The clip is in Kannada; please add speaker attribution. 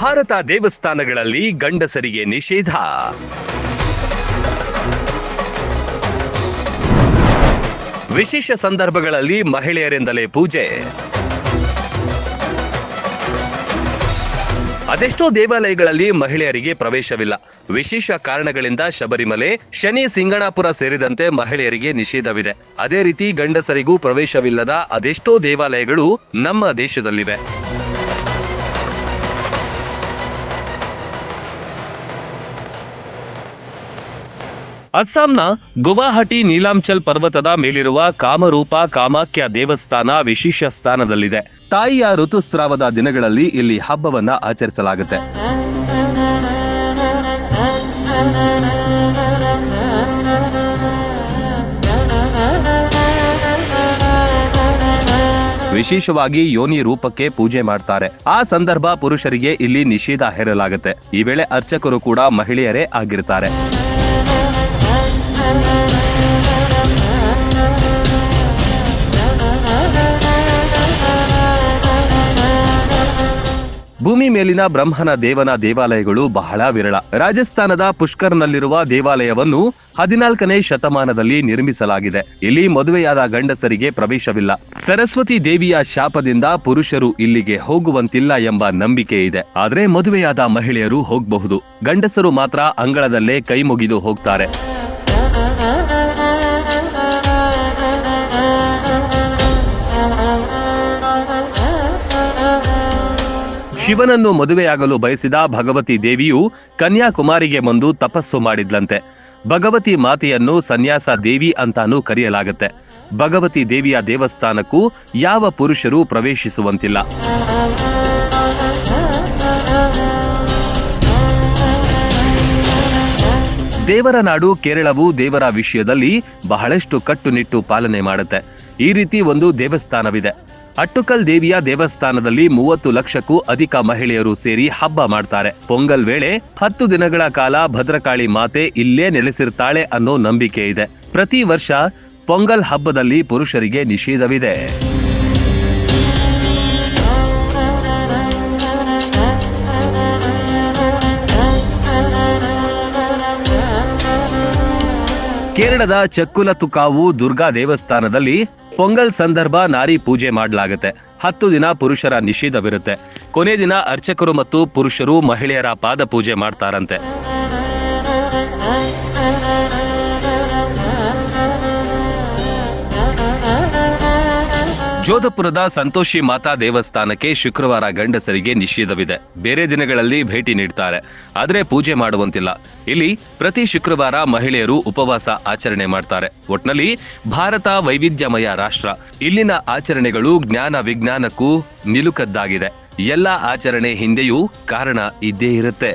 Speaker 1: ಭಾರತ ದೇವಸ್ಥಾನಗಳಲ್ಲಿ ಗಂಡಸರಿಗೆ ನಿಷೇಧ. ವಿಶೇಷ ಸಂದರ್ಭಗಳಲ್ಲಿ ಮಹಿಳೆಯರಿಂದಲೇ ಪೂಜೆ. ಅದೆಷ್ಟೋ ದೇವಾಲಯಗಳಲ್ಲಿ ಮಹಿಳೆಯರಿಗೆ ಪ್ರವೇಶವಿಲ್ಲ. ವಿಶೇಷ ಕಾರಣಗಳಿಂದ ಶಬರಿಮಲೆ, ಶನಿ, ಸಿಂಗಣಾಪುರ ಸೇರಿದಂತೆ ಮಹಿಳೆಯರಿಗೆ ನಿಷೇಧವಿದೆ. ಅದೇ ರೀತಿ ಗಂಡಸರಿಗೂ ಪ್ರವೇಶವಿಲ್ಲದ ಅದೆಷ್ಟೋ ದೇವಾಲಯಗಳು ನಮ್ಮ ದೇಶದಲ್ಲಿವೆ. ಅಸ್ಸಾಂನ ಗುವಾಹಟಿ ನೀಲಾಂಚಲ್ ಪರ್ವತದ ಮೇಲಿರುವ ಕಾಮರೂಪ ಕಾಮಾಖ್ಯ ದೇವಸ್ಥಾನ ವಿಶೇಷ ಸ್ಥಾನದಲ್ಲಿದೆ. ತಾಯಿಯ ಋತುಸ್ರಾವದ ದಿನಗಳಲ್ಲಿ ಇಲ್ಲಿ ಹಬ್ಬವನ್ನ ಆಚರಿಸಲಾಗುತ್ತೆ. ವಿಶೇಷವಾಗಿ ಯೋನಿ ರೂಪಕ್ಕೆ ಪೂಜೆ ಮಾಡ್ತಾರೆ. ಆ ಸಂದರ್ಭ ಪುರುಷರಿಗೆ ಇಲ್ಲಿ ನಿಷೇಧ ಹೇರಲಾಗುತ್ತೆ. ಈ ವೇಳೆ ಅರ್ಚಕರು ಕೂಡ ಮಹಿಳೆಯರೇ ಆಗಿರ್ತಾರೆ. ಮೇಲಿನ ಬ್ರಹ್ಮನ ದೇವನ ದೇವಾಲಯಗಳು ಬಹಳ ವಿರಳ ರಾಜಸ್ಥಾನದ ಪುಷ್ಕರ್ನಲ್ಲಿರುವ ದೇವಾಲಯವನ್ನು ಹದಿನಾಲ್ಕನೇ ಶತಮಾನದಲ್ಲಿ ನಿರ್ಮಿಸಲಾಗಿದೆ ಇಲ್ಲಿ ಮದುವೆಯಾದ ಗಂಡಸರಿಗೆ ಪ್ರವೇಶವಿಲ್ಲ ಸರಸ್ವತಿ ದೇವಿಯ ಶಾಪದಿಂದ ಪುರುಷರು ಇಲ್ಲಿಗೆ ಹೋಗುವಂತಿಲ್ಲ ಎಂಬ ನಂಬಿಕೆ ಇದೆ ಆದರೆ ಮದುವೆಯಾದ ಮಹಿಳೆಯರು ಹೋಗಬಹುದು ಗಂಡಸರು ಮಾತ್ರ ಅಂಗಳದಲ್ಲೇ ಕೈ ಮುಗಿದು ಹೋಗ್ತಾರೆ ಶಿವನನ್ನು ಮದುವೆಯಾಗಲು ಬಯಸಿದ ಭಗವತಿ ದೇವಿಯು ಕನ್ಯಾಕುಮಾರಿಗೆ ಬಂದು ತಪಸ್ಸು ಮಾಡಿದ್ಲಂತೆ. ಭಗವತಿ ಮಾತೆಯನ್ನು ಸನ್ಯಾಸ ದೇವಿ ಅಂತಾನೂ ಕರೆಯಲಾಗುತ್ತೆ. ಭಗವತಿ ದೇವಿಯ ದೇವಸ್ಥಾನಕ್ಕೂ ಯಾವ ಪುರುಷರೂ ಪ್ರವೇಶಿಸುವಂತಿಲ್ಲ. ದೇವರ ನಾಡು ಕೇರಳವು ದೇವರ ವಿಷಯದಲ್ಲಿ ಬಹಳಷ್ಟು ಕಟ್ಟುನಿಟ್ಟು ಪಾಲನೆ ಮಾಡುತ್ತೆ. ಈ ರೀತಿ ಒಂದು ದೇವಸ್ಥಾನವಿದೆ. ಅಟ್ಟುಕಲ್ ದೇವಿಯ ದೇವಸ್ಥಾನದಲ್ಲಿ ಮೂವತ್ತು ಲಕ್ಷಕ್ಕೂ ಅಧಿಕ ಮಹಿಳೆಯರು ಸೇರಿ ಹಬ್ಬ ಮಾಡ್ತಾರೆ. ಪೊಂಗಲ್ ವೇಳೆ ಹತ್ತು ದಿನಗಳ ಕಾಲ ಭದ್ರಕಾಳಿ ಮಾತೆ ಇಲ್ಲೇ ನೆಲೆಸಿರ್ತಾಳೆ ಅನ್ನೋ ನಂಬಿಕೆ ಇದೆ. ಪ್ರತಿ ವರ್ಷ ಪೊಂಗಲ್ ಹಬ್ಬದಲ್ಲಿ ಪುರುಷರಿಗೆ ನಿಷೇಧವಿದೆ. ಕೇರಳದ ಚಕ್ಕುಲತುಕಾವು ದುರ್ಗಾ ದೇವಸ್ಥಾನದಲ್ಲಿ ಪೊಂಗಲ್ ಸಂದರ್ಭ ನಾರಿ ಪೂಜೆ ಮಾಡಲಾಗುತ್ತೆ. ಹತ್ತು ದಿನ ಪುರುಷರ ನಿಷೇಧವಿರುತ್ತೆ. ಕೊನೆ ದಿನ ಅರ್ಚಕರು ಮತ್ತು ಪುರುಷರು ಮಹಿಳೆಯರ ಪಾದ ಪೂಜೆ ಮಾಡ್ತಾರಂತೆ. ಜೋಧಪುರದ ಸಂತೋಷಿ ಮಾತಾ ದೇವಸ್ಥಾನಕ್ಕೆ ಶುಕ್ರವಾರ ಗಂಡಸರಿಗೆ ನಿಷೇಧವಿದೆ. ಬೇರೆ ದಿನಗಳಲ್ಲಿ ಭೇಟಿ ನೀಡ್ತಾರೆ. ಆದರೆ ಪೂಜೆ ಮಾಡುವಂತಿಲ್ಲ. ಇಲ್ಲಿ ಪ್ರತಿ ಶುಕ್ರವಾರ ಮಹಿಳೆಯರು ಉಪವಾಸ ಆಚರಣೆ ಮಾಡ್ತಾರೆ. ಒಟ್ನಲ್ಲಿ ಭಾರತ ವೈವಿಧ್ಯಮಯ ರಾಷ್ಟ್ರ. ಇಲ್ಲಿನ ಆಚರಣೆಗಳು ಜ್ಞಾನ ವಿಜ್ಞಾನಕ್ಕೂ ನಿಲುಕದ್ದಾಗಿದೆ. ಎಲ್ಲ ಆಚರಣೆ ಹಿಂದೆಯೂ ಕಾರಣ ಇದ್ದೇ ಇರುತ್ತೆ.